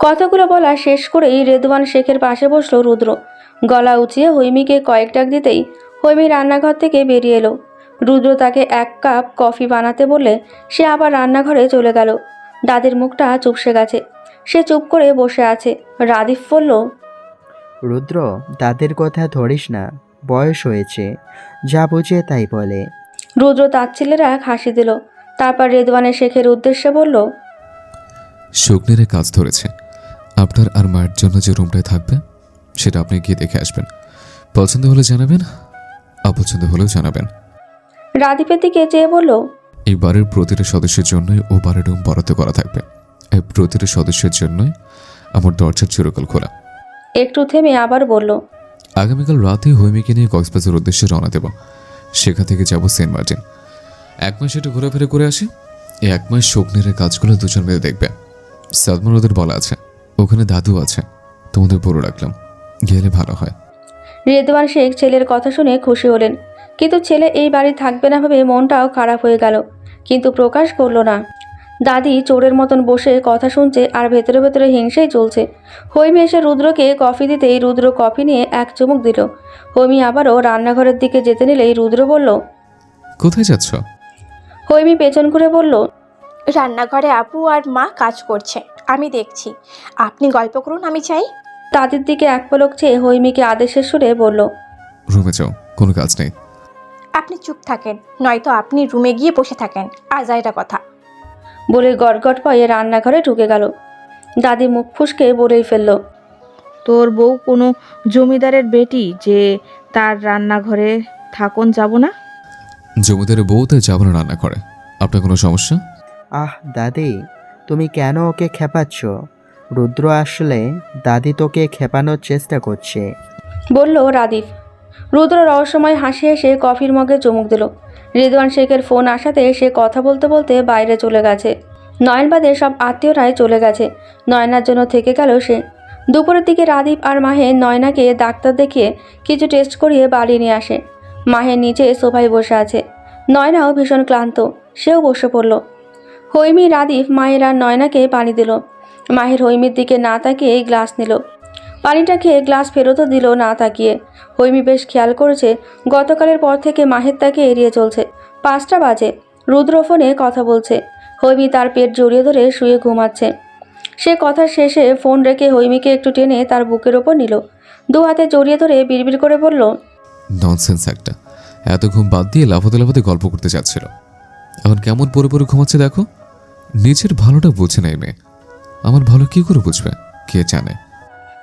কথাগুলো বলা শেষ করেই রেদওয়ান শেখের পাশে বসল রুদ্র। গলা উঁচিয়ে হৈমিকে কয়েক ডাক দিতেই হৈমি রান্নাঘর থেকে বেরিয়ে এলো। রুদ্র তাকে এক কাপ কফি বানাতে বললে সে আবার রান্নাঘরে চলে গেল। দাদির মুখটা চুপসে গেছে। সে চুপ করে বসে আছে। রাদিফ বলল রুদ্র দাদের কথা ধরিস না বয়স হয়েছে। যা বুঝে তাই বলে। রুদ্র তাচ্ছিলেরা এক হাসি দিল। তারপর রেদওয়ানের শেখের উদ্দেশ্যে বলল শগ্নিরে কাজ ধরেছে। আপনার আর মায়ের জন্য যে রুমটায় থাকবে সেটা আপনি গিয়ে দেখে আসবেন। পছন্দ হলে জানাবেন অপছন্দ হলেও জানাবেন। রাদীপের দিকে চেয়ে বলল এই বাড়ির প্রতিটা সদস্যের জন্যই ও বাড়ির রুম বরাদ্দ করা থাকবে। এই প্রতিটা সদস্যের জন্যই আমার দরজার চিরকাল খোলা। একটু থেমে আবার বলল আগামীকাল রাতে হৈমিকে নিয়ে কক্সবাজার উদ্দেশ্যে রওনা দেব। সেখান থেকে যাব সেন্ট মার্টিন। এক মাস একটু ঘোরাফেরা করে আসি। এই এক মাস শগ্নের কাজগুলো দুজন মিলে দেখবে। সালমান ওদের বলা আছে। ওখানে দাদু আছে। তোমাদের বড় রাখলাম। গেলে ভালো হয়। রেদওয়ান শেখ ছেলের কথা শুনে খুশি হলেন। কিন্তু ছেলে এই বাড়ি থাকবে না ভেবে মনটাও খারাপ হয়ে গেল। কিন্তু প্রকাশ করল না। দাদি চোরের মতন বসে কথা শুনছে আর ভেতরে ভেতরে হিংসেই চলছে। হৈমি এসে রুদ্রকে কফি দিতেই রুদ্র কফি নিয়ে এক চুমুক দিল। হৈমি আবারও রান্নাঘরের দিকে যেতে নিলেই রুদ্র বলল কোথায় যাচ্ছ? হৈমি পেছন করে বলল রান্নাঘরে আপু আর মা কাজ করছে আমি দেখছি। আপনি গল্প করুন আমি চাই। তাদের দিকে এক পলক চেয়ে হৈমিকে আদেশের সুরে বলল রুমে যাও কোনো কাজ নেই। আপনি চুপ থাকেন নয়তো আপনি রুমে গিয়ে বসে থাকেন। আর আজাইরা কথা। বলে গটগট পায়ে রান্নাঘরে ঢুকে গেল। দাদি মুখ ফুসকে বলেই ফেলল তোর বউ কোনো জমিদারের বেটি যে তার রান্নাঘরে থাকুন যাব না? জমিদারের বউতে যাব না রান্না করে। আপনার কোনো সমস্যা? আহ দাদি তুমি কেন ওকে খেপাচ্ছ? রুদ্র আসলে দাদি তোকে খেপানোর চেষ্টা করছে। বলল রাদীপ। রুদ্র রহস্যময় হাসি হেসে কফির মগে চুমুক দিল। রিদওয়ান শেখের ফোন আসাতে সে কথা বলতে বলতে বাইরে চলে গেছে। নয়ন বাদে সব আত্মীয়রাই চলে গেছে। নয়নার জন্য থেকে গেল সে। দুপুরের দিকে রাদীপ আর মাহে নয়নাকে ডাক্তার দেখিয়ে কিছু টেস্ট করিয়ে বাড়ি নিয়ে আসে। মাহে নিচে সোফায় বসে আছে। নয়নাও ভীষণ ক্লান্ত। সেও বসে পড়ল। হৈমি রাদীপ মায়ের আর নয়নাকে পানি দিল। মাহের হৈমির দিকে না তাকিয়ে গ্লাস নিল। পানিটা খেয়ে গ্লাস ফেরতও দিল না তাকিয়ে। হৈমি বেশ খেয়াল করেছে, গতকালের পর থেকে মাহের তাকে এড়িয়ে চলছে। পাঁচটা বাজে। রুদ্র ফোনে কথা বলছে। হৈমি তার পেট জড়িয়ে ধরে শুয়ে ঘুমাচ্ছে। সে কথা শেষে ফোন রেখে হৈমিকে একটু টেনে তার বুকের ওপর নিল। দু হাতে জড়িয়ে ধরে বিড়বিড় করে বলল ননসেন্স একটা। এত ঘুম বাদ দিয়ে লাফাতে লাফাতে গল্প করতে যাচ্ছিল এখন কেমন পরে পরে ঘুমাচ্ছে দেখো? নিজের ভালোটা বুঝে নেই মেয়ে। আমার ভালো কি করে বুঝবে? কে জানে?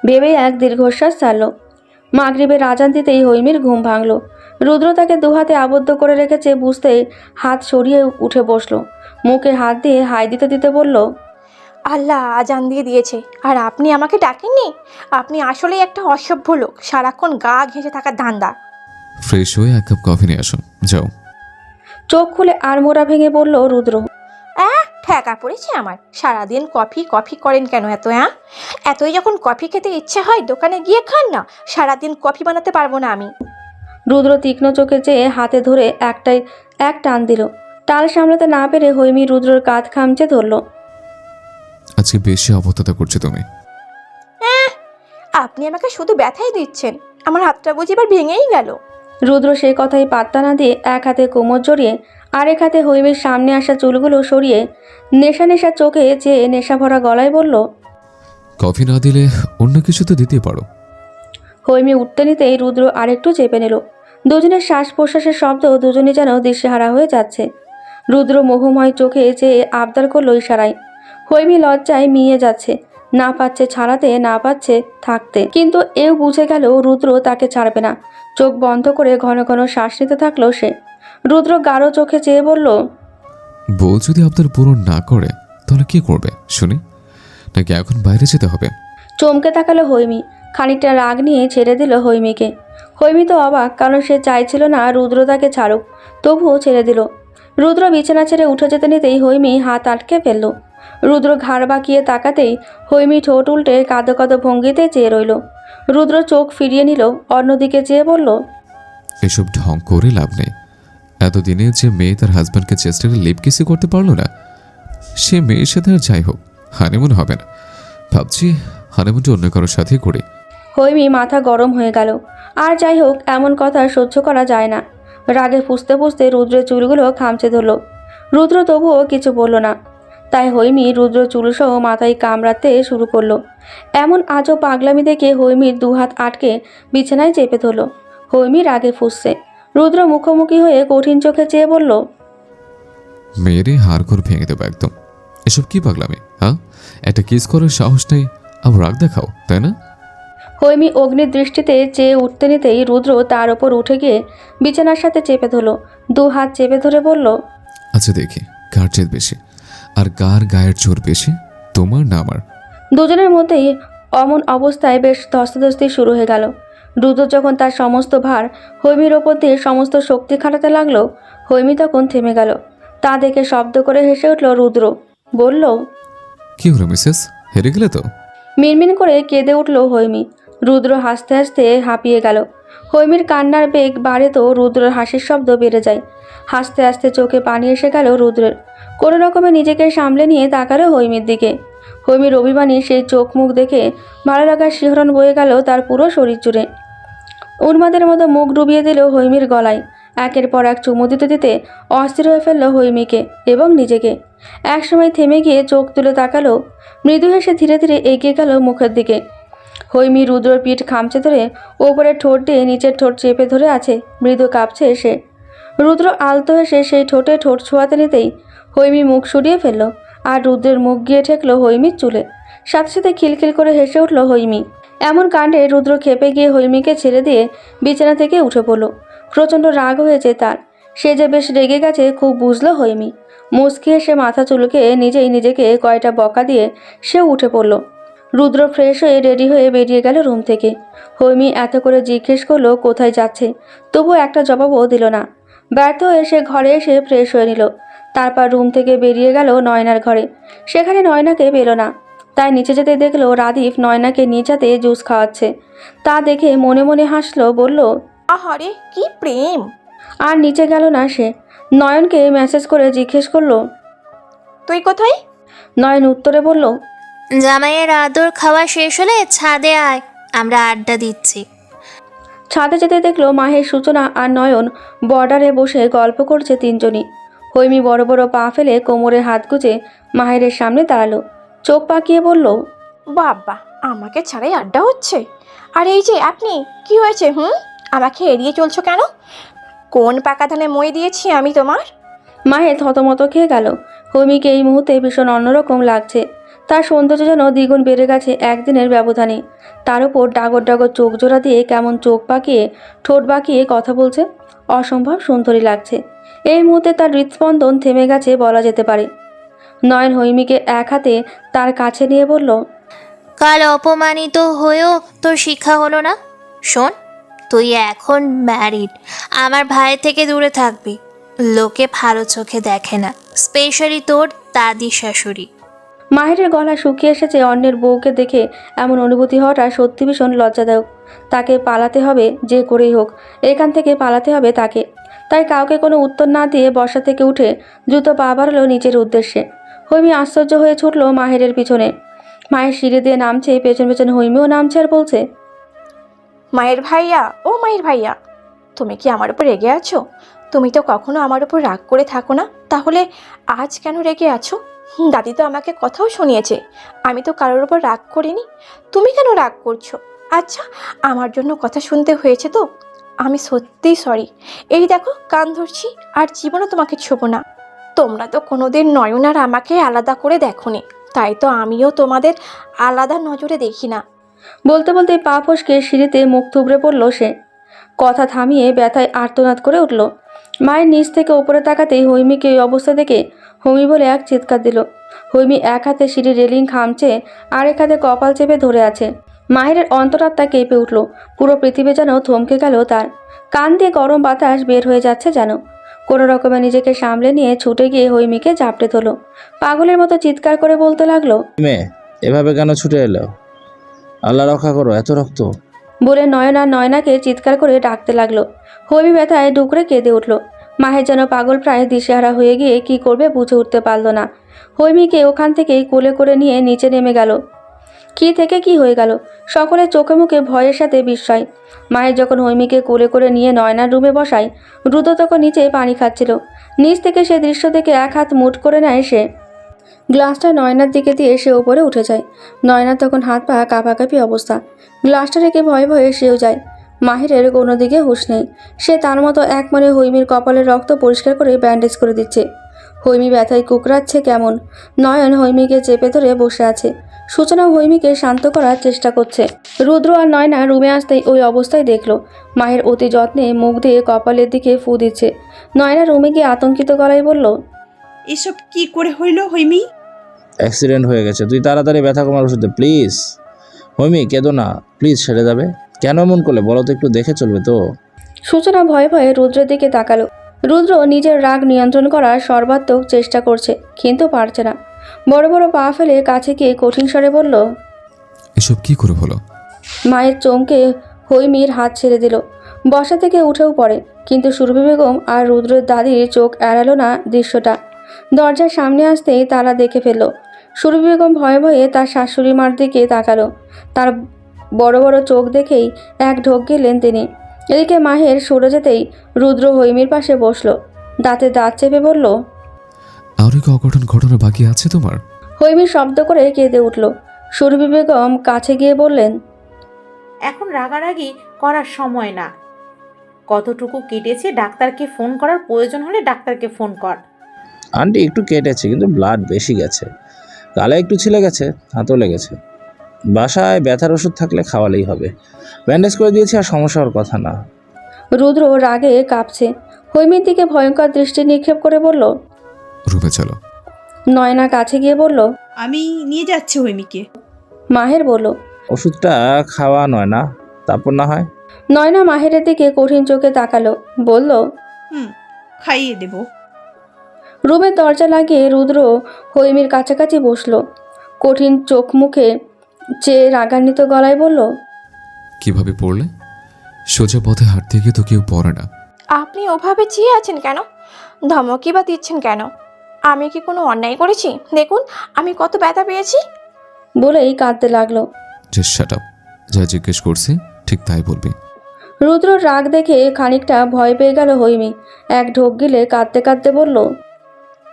ভেবে এক দীর্ঘশ্বাস ছাড়ল। মাগরিবের আজান দিতেই হৈমির ঘুম ভাঙল। রুদ্র তাকে দুহাতে আবদ্ধ করে রেখেছে বুঝতেই হাত সরিয়ে উঠে বসল। মুখে হাত দিয়ে হাই দিতে দিতে বলল আল্লাহ আজান দিয়ে দিয়েছে। আর আপনি আমাকে ডাকেননি? আপনি আসলেই একটা অসভ্য লোক। সারাক্ষণ গা ঘেঁষে থাকার ধান্দা। ফ্রেশ হয়ে এক কাপ কফি নিয়ে আসুন। যাও। চোখ খুলে আড়মোড়া ভেঙে বলল রুদ্র অ্যাঁ ঠেকা পড়েছে আমার। সারাদিন কফি কফি করেন কেন এত হ্যাঁ এতই যখন কফি খেতে ইচ্ছে হয় দোকানে গিয়ে খান না। সারাদিন কফি বানাতে পারব না আমি। রুদ্র তীক্ষ্ণ চোখে চেয়ে হাতে ধরে একটাই এক টান দিল। টাল সামলাতে না পেরে হৈমি রুদ্রর কাঁধ খামচে ধরল। আজকে বেশি অবস্থা করছ তুমি। আপনি আমাকে শুধু ব্যথাই দিচ্ছেন। আমার হাতটা বুঝি এবার ভেঙেই গেল। রুদ্র সেই কথাই পাত্তা না দিয়ে এক হাতে কোমর জড়িয়ে আরেক হাতে হৈমির সামনে আসা চুলগুলো সরিয়ে নেশা নেশা চোখে চেয়ে নেশা ভরা গলায় বলল কফি না দিলে অন্য কিছু তো দিতে পারো। হৈমি উঠতে নিতেই রুদ্র আরেকটু চেপে নিল। দুজনের শ্বাস প্রশ্বাসের শব্দ দুজনে যেন দিশেহারা হয়ে যাচ্ছে। রুদ্র মোহময় চোখে চেয়ে আবদার করল ইশারায় হৈমি লজ্জায় মিয়ে যাচ্ছে না পাচ্ছে ছাড়াতে না পাচ্ছে থাকতে। কিন্তু এও বুঝে গেল রুদ্র তাকে ছাড়বে না। চোখ বন্ধ করে ঘন ঘন শ্বাস নিতে থাকল সে। রুদ্র গাঢ় চোখে চেয়ে বলল বউ যদি আপনার পূরণ না করে তাহলে কি করবে শুনি? নাকি এখন বাইরে যেতে হবে? চমকে তাকালো হৈমি। খানিকটা রাগ নিয়ে ছেড়ে দিল হৈমিকে। হৈমি তো অবাক কারণ সে চাইছিল না রুদ্র তাকে ছাড়ুক তবুও ছেড়ে দিল। রুদ্র বিছানা ছেড়ে উঠে যেতে নিতেই হৈমি হাত আটকে ফেলল। রুদ্র ঘাড় বাঁকিয়ে তাকাতেই হৈমি ঠোঁট উল্টে কাঁদো কাঁদো ভঙ্গিতে চেয়ে রইল। রুদ্র চোখ ফিরিয়ে নিল অন্যদিকে চেয়ে বলল এসব ঢং করে লাভ নেই। এতদিনে যে মেয়ে তার হাজব্যান্ডকে চেষ্টারে লিপ কিসি করতে পারল না সে মেয়ের সাথে আর যাই হোক হানিমুন হবে না। ভাবছি হানিমুনটা অন্য কারোর সাথেই করি। হৈমি মাথা গরম হয়ে গেল। আর যাই হোক এমন কথা সহ্য করা যায় না। রাগে ফুসতে ফুসতে রুদ্রের চুলগুলো খামচে ধরল। রুদ্র তবুও কিছু বলল না। তাই হৈমি রুদ্র চুলসহ মাথায় কামড়াতে শুরু করল। এমন আজও পাগলামি দেখে হৈমির দুহাত আটকে বিছানায় চেপে ধরল। হৈমি রাগে ফুসছে। রুদ্র মুখোমুখি হয়ে কঠিন চোখে চেয়ে বলল মেয়েরে হাড় ঘর ভেঙে দেবো একদম। এসব কি পাগলামি হ্যাঁ? একটা কিস করার সাহস নেই আবার রাগ দেখাও তাই না? হৈমি অগ্নির দৃষ্টিতে চেয়ে উঠতে নিতেই রুদ্র তার ওপর উঠে গিয়ে বিছানার সাথে চেপে ধরল। দু হাত চেপে ধরে বলল আচ্ছা দেখি কার জেদ বেশি? আর কার গায়ের জোর বেশি? তোমার না আমার। দুজনের মধ্যেই অমন অবস্থায় বেশ ধস্তাধস্তি শুরু হয়ে গেল। রুদ্র যখন তার সমস্ত ভার হৈমির ওপর দিয়ে সমস্ত শক্তি খাটাতে লাগল হৈমি তখন থেমে গেল। তা দেখে শব্দ করে হেসে উঠল রুদ্র। বলল কি হলো মিসেস? হেরে গেলে তো? মিনমিন করে কেঁদে উঠল হৈমি। রুদ্র হাসতে হাসতে হাঁপিয়ে গেল। হৈমির কান্নার বেগ বাড়ে তো রুদ্রর হাসির শব্দ বেড়ে যায়। হাসতে হাসতে চোখে পানি এসে গেল রুদ্রের। কোনো রকমে নিজেকে সামলে নিয়ে তাকালো হৈমির দিকে। হৈমির অভিমানী সেই চোখ মুখ দেখে ভালো লাগার শিহরণ বয়ে গেল তার পুরো শরীর জুড়ে। উন্মাদের মতো মুখ ডুবিয়ে দিল হৈমির গলায়। একের পর এক চুমু দিতে দিতে অস্থির হয়ে ফেলল হৈমিকে এবং নিজেকে। একসময় থেমে গিয়ে চোখ তুলে তাকালো, মৃদু হেসে ধীরে ধীরে এগিয়ে গেল মুখের দিকে। হৈমি রুদ্রর পিঠ খামচে ধরে ওপরে ঠোঁট দিয়ে নিচের ঠোঁট চেপে ধরে আছে, মৃদু কাঁপছে সে রুদ্র আলতো হেসে সেই ঠোঁটে ঠোঁট ছোঁয়াতে নিতেই হৈমি মুখ সরিয়ে ফেলল, আর রুদ্রের মুখ গিয়ে ঠেকল হৈমির চুলে। সাথে সাথে খিলখিল করে হেসে উঠল হৈমি। এমন কাণ্ডে রুদ্র খেপে গিয়ে হৈমিকে ছেড়ে দিয়ে বিছানা থেকে উঠে পড়ল। প্রচণ্ড রাগ হয়েছে তার। সে যে বেশ রেগে গেছে খুব বুঝলো হৈমি। মুচকি এসে মাথা চুলকে নিজেই নিজেকে কয়টা বকা দিয়ে সে উঠে পড়ল। রুদ্র ফ্রেশ হয়ে রেডি হয়ে বেরিয়ে গেল রুম থেকে। হৈমি এত করে জিজ্ঞেস করল, কোথায় যাচ্ছে? তবু একটা জবাবও দিল না। ব্যর্থ হয়ে সে ঘরে এসে ফ্রেশ হয়ে নিল। তারপর রুম থেকে বেরিয়ে গেল নয়নার ঘরে। সেখানে নয়নাকে পেল না। তাই নিচে যেতে দেখল রাদীপ নয়নাকে নিচাতে জুস খাওয়াচ্ছে। তা দেখে মনে মনে হাসলো বলল আহারে কি প্রেম! আর নিচে গেল না সে। নয়নকে মেসেজ করে জিজ্ঞেস করল তুই কোথায়? নয়ন উত্তরে বলল জামাইয়ের আদর খাওয়া শেষ হলে ছাদে আয় আমরা আড্ডা দিচ্ছি। ছাদে যেতে দেখল মাহের সূচনা আর নয়ন বর্ডারে বসে গল্প করছে তিনজনই। হৈমি বড় বড় পা ফেলে কোমরে হাত গুজে মাহেরের সামনে দাঁড়াল। চোখ পাকিয়ে বলল বাবা আমাকে ছাড়াই আড্ডা হচ্ছে। আর এই যে আপনি কি হয়েছে হুম? আমাকে এড়িয়ে চলছো কেন? কোন পাকা ধানে মই দিয়েছি আমি তোমার? মাহে থতমত খেয়ে গেল। হৈমিকে এই মুহূর্তে ভীষণ অন্যরকম লাগছে। তার সৌন্দর্য যেন দ্বিগুণ বেড়ে গেছে একদিনের ব্যবধানে। তার উপর ডাগর ডাগর চোখ জোড়া দিয়ে কেমন চোখ পাকিয়ে ঠোঁট বাঁকিয়ে কথা বলছে অসম্ভব সুন্দরী লাগছে। এই মুহূর্তে তার হৃৎস্পন্দন থেমে গেছে বলা যেতে পারে। নয়ন হৈমিকে এক হাতে তার কাছে নিয়ে বলল কাল অপমানিত হয়েও তোর শিক্ষা হলো না? শোন তুই এখন ম্যারিড আমার ভাই থেকে দূরে থাকবি। লোকে ভালো চোখে দেখে না স্পেশালি তোর দাদি শাশুড়ি। মাহিরের গলা শুকিয়ে এসেছে অন্যের বউকে দেখে এমন অনুভূতি হওয়াটা সত্যি ভীষণ লজ্জাদায়ক। তাকে পালাতে হবে যে করেই হোক এখান থেকে পালাতে হবে তাকে। তাই কাউকে কোনো উত্তর না দিয়ে বসা থেকে উঠে দ্রুত পা বাড়ালো নিজের উদ্দেশ্যে। হৈমি আশ্চর্য হয়ে ছুটল মাহিরের পিছনে। মায়ের সিঁড়ি দিয়ে নামছে, পেছন পেছন হৈমিও নামছে আর বলছে মায়ের ভাইয়া, ও মায়ের ভাইয়া, তুমি কি আমার উপর রেগে আছো? তুমি তো কখনো আমার উপর রাগ করে থাকো না, তাহলে আজ কেন রেগে আছো? দাদি তো আমাকে কথাও শুনিয়েছে, আমি তো কারোর উপর রাগ করিনি। তুমি কেন রাগ করছ? আচ্ছা আমার জন্য কথা শুনতে হয়েছে তো? আমি সত্যিই সরি এই দেখো, কান ধরছি আর জীবনও তোমাকে ছোবো না। তোমরা তো কোনোদিন নয়ন আর আমাকে আলাদা করে দেখোনি। তাই তো আমিও তোমাদের আলাদা নজরে দেখি না। বলতে বলতে পা ফসকে সিঁড়িতে মুখ থুবড়ে পড়ল সে। কথা থামিয়ে ব্যথায় আর্তনাদ করে উঠল। মায়ের নিচ থেকে ওপরে তাকাতেই হৈমিকে এই অবস্থা দেখে হৈমি বলে এক চিৎকার দিল। হৈমি এক হাতে সিঁড়ির রেলিং খামছে আর এক হাতে কপাল চেপে ধরে আছে। মাহিরের অন্তরাত্মা কেঁপে উঠল। পুরো পৃথিবী যেন থমকে গেল তার। কান দিয়ে গরম বাতাস বের হয়ে যাচ্ছে যেন। কোনো রকমে নিজেকে সামলে নিয়ে ছুটে গিয়ে হৈমিকে চাপটে তোলো পাগলের মতো চিৎকার করে বলতে লাগল মেয়ে এভাবে কেন ছুটে এলো? আল্লাহ রক্ষা করো এত রক্ত। বলে নয়না নয়নাকে চিৎকার করে ডাকতে লাগল। হৈমি ব্যথায় ডুকরে কেঁদে উঠল। মাহের যেন পাগল প্রায় দিশেহারা হয়ে গিয়ে কি করবে বুঝে উঠতে পারল না। হৈমিকে ওখান থেকেই কোলে করে নিয়ে নিচে নেমে গেল। কি থেকে কি হয়ে গেল? সকলের চোখে মুখে ভয়ের সাথে বিস্ময়। মায়ের যখন হৈমিকে কোলে করে নিয়ে নয়নার রুমে বসায়, দ্রুত তখন নিচে পানি খাচ্ছিল। নিচ থেকে সে দৃশ্য দেখে এক হাত মুঠ করে নেয় সে। গ্লাসটা নয়নার দিকে দিয়ে সে ওপরে উঠে যায়। নয়নার তখন হাত পা কাঁপাকাঁপি অবস্থা। গ্লাসটা রেখে ভয়ে ভয়ে সেও যায়। মাহিরের কোনো দিকে হুঁশ নেই। সে তার মতো এক মনে হৈমির কপালের রক্ত পরিষ্কার করে ব্যান্ডেজ করে দিচ্ছে। হৈমি ব্যথায় কুকরাচ্ছে কেমন? নয়ন হৈমিকে চেপে ধরে বসে আছে। সূচনা হৈমিকে শান্ত করার চেষ্টা করছে। রুদ্র আর নয়না রুমে আসতেই ওই অবস্থায় দেখল মায়ের অতি যত্নে মুখ দিয়ে কপালের দিকে ফু দিচ্ছে। নয়না রুমে গিয়ে আতঙ্কিত গলায় বলল এসব কি করে হইল হৈমি? অ্যাক্সিডেন্ট হয়ে গেছে তুই তাড়াতাড়ি ব্যথা কমার ওষুধ দে প্লিজ। হৈমি কেঁদো না প্লিজ সেরে যাবে। কেন এমন করলে? বলো তো একটু দেখে চলবে তো। সূচনা ভয়ে ভয়ে রুদ্রের দিকে তাকালো। রুদ্র নিজের রাগ নিয়ন্ত্রণ করার সর্বাত্মক চেষ্টা করছে কিন্তু পারছে না। বড় বড় পা ফেলে কাছে গিয়ে কঠিন স্বরে বলল এসব কি করে হলো? মায়ের চমকে হৈমির হাত ছেড়ে দিল। বসা থেকে উঠেও পড়ে কিন্তু সুরভি বেগম আর রুদ্রের দাদির চোখ এড়ালো না দৃশ্যটা। দরজার সামনে আসতেই তারা দেখে ফেলল সুরভি বেগম ভয়ে ভয়ে তার শাশুড়ি মার দিকে তাকালো। তার বড় বড় চোখ দেখেই এক ঢোক গেলেন তিনি। এদিকে মাহের সরে যেতেই রুদ্র হৈমির পাশে বসল দাঁতে দাঁত চেপে বলল আরও কি অঘটন ঘটনা বাকি আছে তোমার? হৈমি শব্দ করে কেঁদে উঠল। সুরভি বেগম কাছে গিয়ে বললেন এখন রাগারাগি করার সময় না। কতটুকু কেটেছে ডাক্তারকে ফোন করার প্রয়োজন হলে ডাক্তারকে ফোন কর। আন্টি একটু কেটেছে কিন্তু ব্লাড বেশি গেছে। গালে একটু ছিলে গেছে হাতও লেগেছে। বাসায় ব্যথার ওষুধ থাকলে খাওয়ালেই হবে। ব্যান্ডেজ করে দিয়েছি আর সমস্যা হওয়ার কথা না। রুদ্র রাগে কাঁপছে। হৈমির দিকে ভয়ঙ্কর দৃষ্টি নিক্ষেপ করে বলল রুমে চলো। নয়না কাছে গিয়ে বলল আমি নিয়ে যাচ্ছি হৈমিকে। মাহের বলল ওষুধটা খাওয়া নয় না? তারপর না হয়? নয়না মাহেরের দিকে কঠিন চোখে তাকালো বলল হুম খাইয়ে দেব। রুমের দরজা লাগিয়ে রুদ্র হৈমির কাছাকাছি বসল। কঠিন চোখ মুখে চেয়ে রাগান্বিত গলায় বলল কীভাবে পড়লে? সোজা পথে হাঁটতে গিয়ে তো কেউ পড়ে না। আপনি ওভাবে চেয়ে আছেন কেন? ধমকি বা দিচ্ছেন কেন? আমি কি কোনো অন্যায় করেছি? দেখুন আমি কত ব্যথা পেয়েছি। বলেই কাঁদতে লাগল। জাস্ট শাট আপ যা জিজ্ঞেস করছি ঠিক তাই বলবি। রুদ্র রাগ দেখে খানিকটা ভয় পেয়ে গেল হৈমি। এক ঢোক গিলে কাঁদতে কাঁদতে বলল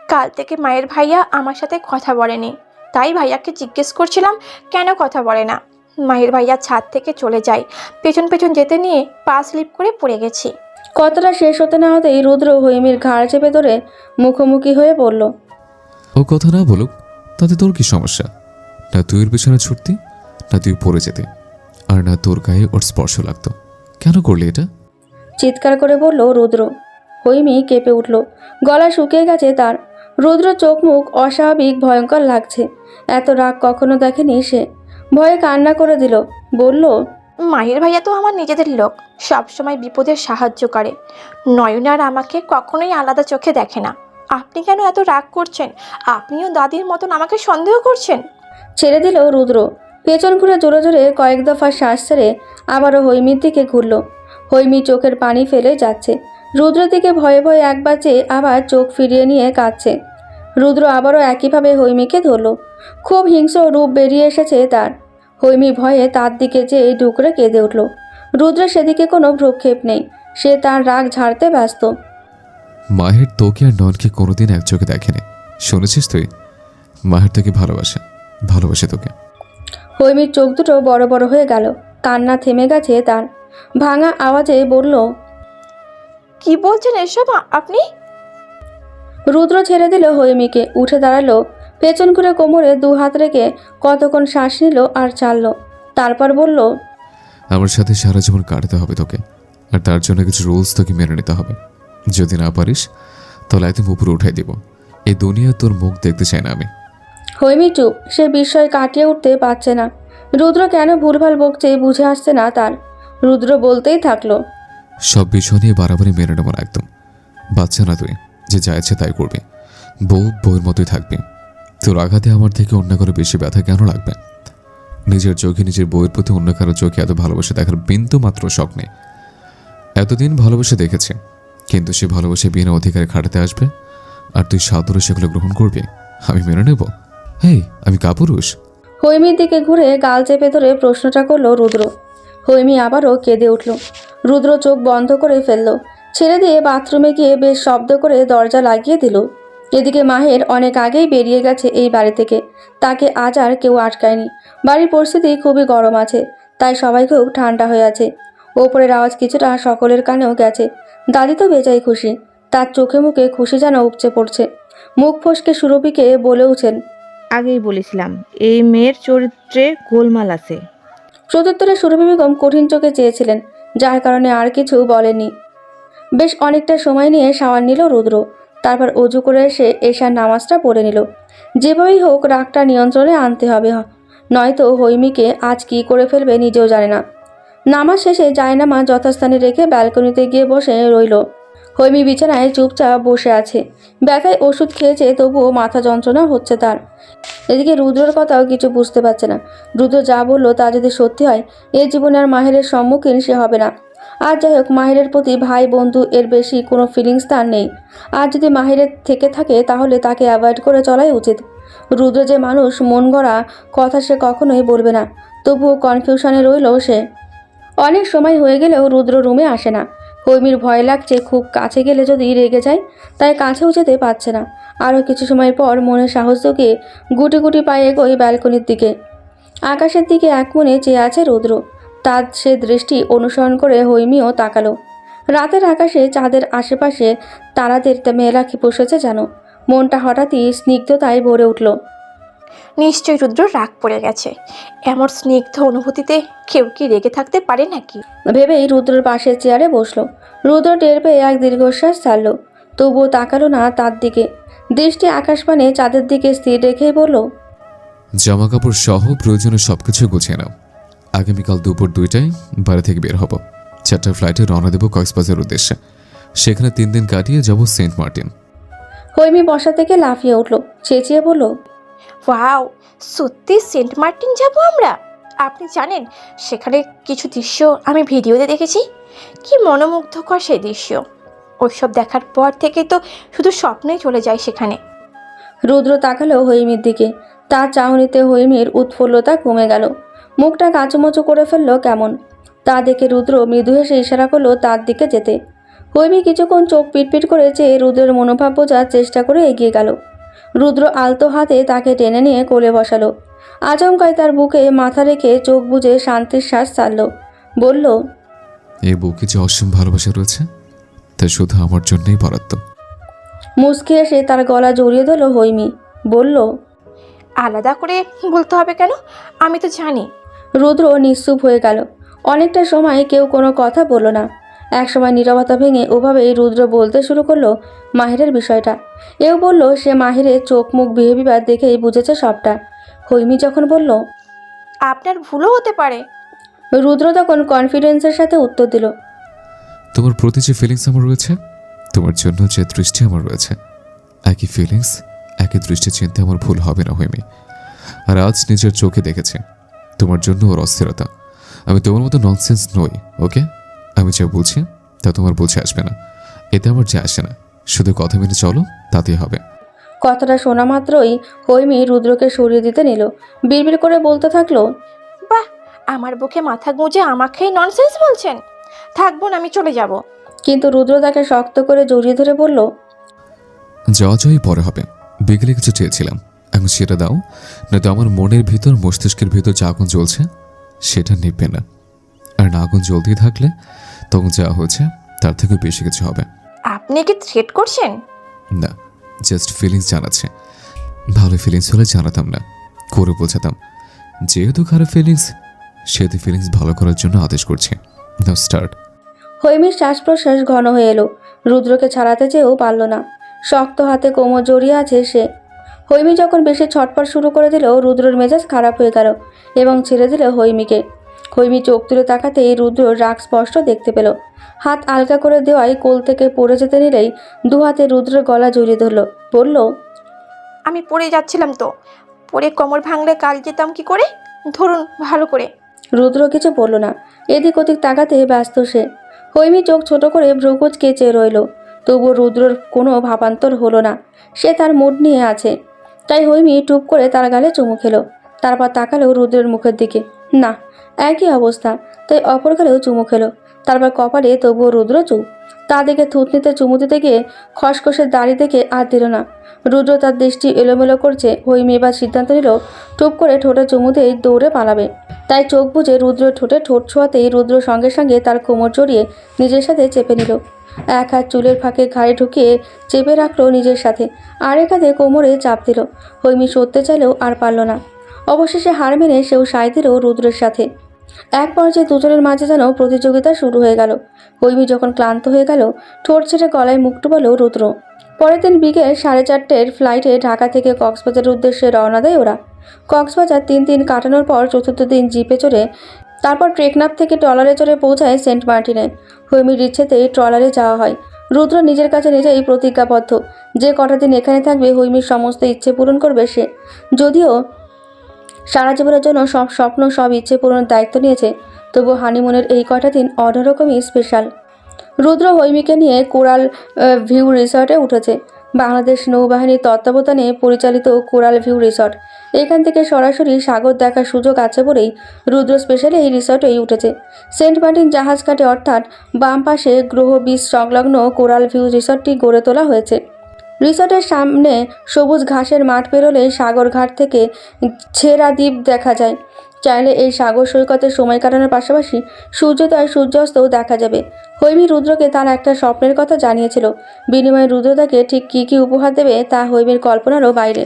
কাল থেকে মায়ের ভাইয়া আমার সাথে কথা বলেনি। তাই ভাইয়াকে জিজ্ঞেস করছিলাম কেন কথা বলে না? মায়ের ভাইয়া ছাদ থেকে চলে যায়। পেছন পেছন যেতে নিয়ে পা স্লিপ করে পড়ে গেছি। কথাটা শেষ হতে না হতেই রুদ্র হৈমির ঘাড় চেপে ধরে মুখোমুখি হয়ে পড়ল ও কথা না বলুক তাতে তোর কি সমস্যা? না তুই ওর পেছনে ছুটতি না তুই পড়ে যেতে। আর না তোর গায়ে ওর স্পর্শ লাগতো। কেন করলি এটা? চিৎকার করে বলল রুদ্র। হৈমি কেঁপে উঠল। গলা শুকিয়ে গেছে তার। রুদ্র চোখ মুখ অস্বাভাবিক ভয়ঙ্কর লাগছে। এত রাগ কখনো দেখেনি সে। ভয়ে কান্না করে দিল। বলল মায়ের ভাইয়া তো আমার নিজেদের লোক সবসময় বিপদে সাহায্য করে। নয়নার আমাকে কখনোই আলাদা চোখে দেখে না। আপনি কেন এত রাগ করছেন? আপনিও দাদির মতন আমাকে সন্দেহ করছেন? ছেড়ে দিল রুদ্র। পেছন ঘুরে জোরে জোরে কয়েক দফা শ্বাস ছেড়ে আবারও হৈমির দিকে ঘুরল। হৈমি চোখের পানি ফেলে যাচ্ছে। রুদ্র দিকে ভয়ে ভয়ে একবার চেয়ে আবার চোখ ফিরিয়ে নিয়ে কাঁদছে। রুদ্র আবারও একইভাবে হৈমিকে ধরল। খুব হিংস্র রূপ বেরিয়ে এসেছে তার। হৈমি ভয়ে তার দিকে চেয়ে ডুকরে কেঁদে উঠল। রুদ্র সেদিকে কোনো ভ্রক্ষেপ নেই। সে তার রাগ ঝাড়তে ব্যস্ত। মাহের তোকে আর ননকে কোনোদিন এক চোখে দেখেনি। শুনেছিস তুই? মাহের তোকে ভালোবাসে। ভালোবাসে তোকে। হৈমির চোখ দুটো বড় বড় হয়ে গেল। কান্না থেমে গেছে তার। ভাঙা আওয়াজে বলল কি বলছেন এসব আপনি? রুদ্র ছেড়ে দিল হৈমিকে। উঠে দাঁড়াল। পেছন করে কোমরে দু হাত রেখে কতক্ষণ শ্বাস নিল আর চাললো। তারপর বলল আমার সাথে সারা জীবন কাটাতে হবে তোকে আর তার জন্য কিছু রুলস তোকে মেনে নিতে হবে। যদি না পারিস তাহলে একদম উপরে উঠাই দিব। এই দুনিয়া তোর মুখ দেখতে চাই না আমি। হৈমি চুপ সে বিস্ময় কাটিয়ে উঠতে পারছে না। রুদ্র কেন ভুলভাল বকছে বুঝে আসছে না তার। রুদ্র বলতেই থাকল সব বিষয় নিয়ে বাড়াবাড়ি মেনে নেব না একদম। বাচ্চা না তুই যে যা ইচ্ছে তাই করবি। বউ বউয়ের মতোই থাকবি। তোর আঘাতে আমার থেকে অন্য কারও বেশি ব্যথা কেন লাগবে? নিজের চোখে নিজের বউয়ের প্রতি অন্য কারও চোখে এত ভালোবাসা দেখার বিন্দু মাত্র শখ নেই। এতদিন ভালোবেসে দেখেছে, কিন্তু সে ভালোবাসে বিনা অধিকারে খাটাতে আসবে, আর তুই সাদরে সেগুলো গ্রহণ করবি? আমি মেনে নেব? হেই, আমি কাপুরুষ। হৈমির দিকে ঘুরে গাল চেপে ধরে প্রশ্নটা করল রুদ্র। হৈমি আবারও কেঁদে উঠল। রুদ্র চোখ বন্ধ করে ফেলল। ছেড়ে দিয়ে বাথরুমে গিয়ে বেশ শব্দ করে দরজা লাগিয়ে দিল। এদিকে মাহের অনেক আগেই বেরিয়ে গেছে এই বাড়ি থেকে। তাকে আজ আর কেউ আটকায়নি। বাড়ির পরিস্থিতি খুবই গরম আছে তাই সবাই খুব ঠান্ডা হয়ে আছে। ওপরের আওয়াজ কিছুটা সকলের কানেও গেছে। দাদি তো বেজাই খুশি তার চোখে মুখে খুশি যেন উপচে পড়ছে। মুখ ফসকে সুরভিকে বলেওছেন আগেই বলেছিলাম এই মেয়ের চরিত্রে গোলমাল আছে। প্রত্যুত্তরে সুরভি বেগম কঠিন চোখে চেয়েছিলেন যার কারণে আর কিছু বলেনি বেশ অনেকটা সময় নিয়ে শাওয়ার নিল রুদ্র। তারপর অজু করে এসে এশার নামাজটা পড়ে নিল। যেভাবেই হোক রাগটা নিয়ন্ত্রণে আনতে হবে। নয়তো হৈমিকে আজ কী করে ফেলবে নিজেও জানে না। নামাজ শেষে জায়নামা যথাস্থানে রেখে ব্যালকনিতে গিয়ে বসে রইল। হৈমি বিছানায় চুপচাপ বসে আছে। ব্যথায় ওষুধ খেয়েছে, তবুও মাথা যন্ত্রণা হচ্ছে তার। এদিকে রুদ্রর কথাও কিছু বুঝতে পারছে না। রুদ্র যা বলল তা যদি সত্যি হয়, এ জীবনে আর মাহিরের সম্মুখীন সে হবে না। আর যাই হোক, মাহিরের প্রতি ভাই, বন্ধু এর বেশি কোনো ফিলিংস তার নেই। আর যদি মাহিরের থেকে থাকে, তাহলে তাকে অ্যাভয়েড করে চলাই উচিত। রুদ্র যে মানুষ, মন গড়া কথা সে কখনোই বলবে না। তবুও কনফিউশনে রইল সে। অনেক সময় হয়ে গেলেও রুদ্র রুমে আসে না। হৈমির ভয় লাগছে, খুব কাছে গেলে যদি রেগে যায়, তাই কাছেও যেতে পারছে না। আরও কিছু সময় পর মনে সাহস জুগিয়ে গুটি গুটি পায়ে এগোয় ব্যালকনির দিকে। আকাশের দিকে এক মনে চেয়ে আছে রুদ্র। তার সে দৃষ্টি অনুসরণ করে হৈমিও তাকালো। রাতের আকাশে চাঁদের আশেপাশে তারাদের মেলা কি বসেছে যেন। মনটা হঠাৎই স্নিগ্ধতায় ভরে উঠল। নিশ্চয়ই রুদ্র রাগ পড়ে গেছে। এমন স্নিগ্ধ অনুভূতিতে কেউ কি রেগে থাকতে পারে নাকি? ভেবেই রুদ্রর পাশের চেয়ারে বসল। রুদ্র টের পেয়ে এক দীর্ঘশ্বাস ছাড়ল। তবুও তাকালো না তার দিকে। দৃষ্টি আকাশপানে চাঁদের দিকে স্থির রেখেই বলল জামা কাপড় সহ প্রয়োজনীয় সবকিছু গুছিয়ে নাও। আগামীকাল দুপুর দুইটায় বাড়ি থেকে বের হব। চারটার ফ্লাইটে রওনা দেব কক্সবাজার উদ্দেশ্যে। সেখানে তিন দিন কাটিয়ে যাব সেন্ট মার্টিন। হৈমি বসা থেকে লাফিয়ে উঠল, চেঁচিয়ে বলল, ওয়াও, সত্যি সেন্ট মার্টিন যাব আমরা? আপনি জানেন, সেখানে কিছু দৃশ্য আমি ভিডিওতে দেখেছি। কি মনোমুগ্ধকর সেই দৃশ্য। ওইসব দেখার পর থেকে তো শুধু স্বপ্নেই চলে যায় সেখানে। রুদ্র তাকালো হৈমির দিকে। তার চাহনিতে হৈমির উৎফুল্লতা কমে গেল। মুখটা কাঁচুমচু করে ফেলল কেমন। তা দেখে রুদ্র মৃদু হেসে ইশারা করল তার দিকে যেতে। হৈমি কিছুক্ষণ চোখ পিটপিট করে চেয়ে রুদ্রের মনোভাব বোঝার চেষ্টা করে এগিয়ে গেল। রুদ্র আলতো হাতে তাকে টেনে নিয়ে কোলে বসালো। আচমকায় তার বুকে মাথা রেখে চোখ বুজে শান্তির শ্বাস ছাড়ল। বলল এই বুকে যে অসীম ভালোবাসা রয়েছে তা শুধু আমার জন্যই বরাদ্দ। মুসকে এসে তার গলা জড়িয়ে দিল হৈমি। বলল আলাদা করে বলতে হবে কেন? আমি তো জানি। রুদ্র নিশ্চুপ হয়ে গেল। অনেকটা সময় কেউ কোনো কথা বলল না। একসময় নীরবতা ভেঙে ওভাবেই রুদ্র বলতে শুরু করল মাহিরের বিষয়টা। এও বলল সে মাহিরের চোখ মুখ বিহেভিয়ার দেখেই বুঝেছে সবটা। হৈমি যখন বলল আপনার ভুলও হতে পারে। রুদ্র তখন কনফিডেন্সের সাথে উত্তর দিল তোমার প্রতি যে ফিলিংস আমার রয়েছে তোমার জন্য যে দৃষ্টি আমার রয়েছে একই ফিলিংস একই দৃষ্টি চিনতে আমার ভুল হবে না হইমি আর আজ নিজের চোখে দেখেছি। তোমার জন্য ওর অস্থিরতা। আমি তোমার মতো ননসেন্স নই ওকে আমি যা বলছি তা তোমার বুঝে আসবে না। এতে আমার যে আসে না। শুধু কথা মেনে চলো তাতেই হবে। কথাটা শোনা মাত্রই হৈমি রুদ্রকে সরিয়ে দিতে নিল। বিড়বিড় করে বলতে থাকল বাহ আমার বুকে মাথা গুঁজে আমাকেই ননসেন্স বলছেন। থাকব না আমি চলে যাব। কিন্তু রুদ্র তাকে শক্ত করে জড়িয়ে ধরে বলল যাওয়া যাওয়াই পরে হবে। বিকেলে কিছু চেয়েছিলাম। এখন সেটা দাও নয়তো আমার মনের ভিতর মস্তিষ্কের ভিতর যে আগুন জ্বলছে সেটা নিবে না। আর না আগুন জ্বলতেই থাকলে তখন যা হয়েছে তার থেকে বেশি কিছু হবে। আপনি কি থ্রেট করছেন? না জাস্ট ফিলিংস জানাচ্ছে। ভালো ফিলিংস হলে জানাতাম না করে বোঝাতাম। যেহেতু খারাপ ফিলিংস সেহেতু ফিলিংস ভালো করার জন্য আদেশ করছে। নাও স্টার্ট হৈমির শ্বাস প্রশ্বাস ঘন হয়ে এলো। রুদ্রকে ছাড়াতে চেয়েও পারল না। শক্ত হাতে কোমর জড়িয়ে আছে সে। হৈমি যখন বেশি ছটপট শুরু করে দিল রুদ্রর মেজাজ খারাপ হয়ে গেল এবং ছেড়ে দিল হৈমিকে। হৈমি চোখ তুলে তাকাতেই রুদ্র রাগ স্পষ্ট দেখতে পেল। হাত আলগা করে দেওয়ায় কোল থেকে পড়ে যেতে নিলেই দু হাতে রুদ্রের গলা জড়িয়ে ধরল। বলল আমি পড়ে যাচ্ছিলাম তো। পড়ে কোমর ভাঙলে কাল যেতাম কি করে? ধরুন ভালো করে। রুদ্র কিছু বলল না। এদিক ওদিক তাকাতে ব্যস্ত সে। হৈমি চোখ ছোট করে ভ্রুকুচকে চেয়ে রইল। তবুও রুদ্রর কোনো ভাবান্তর হলো না। সে তার মুড নিয়ে আছে। তাই হৈমি টুপ করে তার গালে চুমু খেলো। তারপর তাকালো রুদ্রের মুখের দিকে। না, একই অবস্থা। তাই অপর গালেও চুমু খেলো। তারপর কপালে তবুও রুদ্র চুপ তা দেখে থুতনিতে চুমু দিতে গিয়ে খসখসের দাড়ি দেখে আর দিল না। রুদ্র তার দৃষ্টি এলোমেলো করছে। হৈমি এবার সিদ্ধান্ত নিল, টুপ করে ঠোঁটে চুমু দিয়েই দৌড়ে পালাবে। তাই চোখ বুজে রুদ্র ঠোঁটে ঠোঁট ছোঁয়াতেই রুদ্র সঙ্গে সঙ্গে তার কোমর জড়িয়ে নিজের সাথে চেপে নিল। এক হাত চুলের ফাঁকে ঘাড়ে ঢুকিয়ে চেপে রাখল নিজের সাথে। আরেক হাতে কোমরে চাপ দিল। হৈমি সরতে চাইলেও আর পারল না। অবশেষে হার মেনে সেও সায় দিল রুদ্রের সাথে। এক পর্যায়ে দুজনের মাঝে যেন প্রতিযোগিতা শুরু হয়ে গেল। হৈমি যখন ক্লান্ত হয়ে গেল, ঠোঁট ছেড়ে গলায় মুখ ডুবালো রুদ্র। পরের দিন বিকেল সাড়ে চারটের ফ্লাইটে ঢাকা থেকে কক্সবাজারের উদ্দেশ্যে রওনা দেয় ওরা। কক্সবাজার তিন দিন কাটানোর পর চতুর্থ দিন জিপে চড়ে তারপর ট্রেকনাফ থেকে ট্রলারে চড়ে পৌঁছায় সেন্ট মার্টিনে। হৈমির ইচ্ছেতেই ট্রলারে যাওয়া হয়। রুদ্র নিজের কাছে নিজেই প্রতিজ্ঞাবদ্ধ। যে কটা দিন এখানে থাকবে, হৈমির সমস্ত ইচ্ছে পূরণ করবে সে। যদিও সারা জীবনের জন্য সব স্বপ্ন, সব ইচ্ছে পূরণের দায়িত্ব নিয়েছে, তবু হানিমুনের এই কটা দিন অন্যরকমই স্পেশাল রুদ্র হৈমিকে নিয়ে কোরাল ভিউ রিসর্টে উঠেছে। বাংলাদেশ নৌবাহিনীর তত্ত্বাবধানে পরিচালিত কোরাল ভিউ রিসর্ট। এখান থেকে সরাসরি সাগর দেখার সুযোগ আছে বলেই রুদ্র স্পেশালি এই রিসর্টেই উঠেছে। সেন্ট মার্টিন জাহাজ ঘাটে অর্থাৎ বাম পাশে গ্রহ বীজ সংলগ্ন কোরাল ভিউ রিসর্টটি গড়ে তোলা হয়েছে। রিসর্টের সামনে সবুজ ঘাসের মাঠ পেরোলে সাগর ঘাট থেকে ছেঁড়া দ্বীপ দেখা যায়। চাইলে এই সাগর সৈকতে সময় কাটানোর পাশাপাশি সূর্যোদয় সূর্যাস্তও দেখা যাবে। হৈমি রুদ্রকে তার একটা স্বপ্নের কথা জানিয়েছিল। বিনিময়ে রুদ্র তাকে ঠিক কী কী উপহার দেবে তা হৈমির কল্পনারও বাইরে।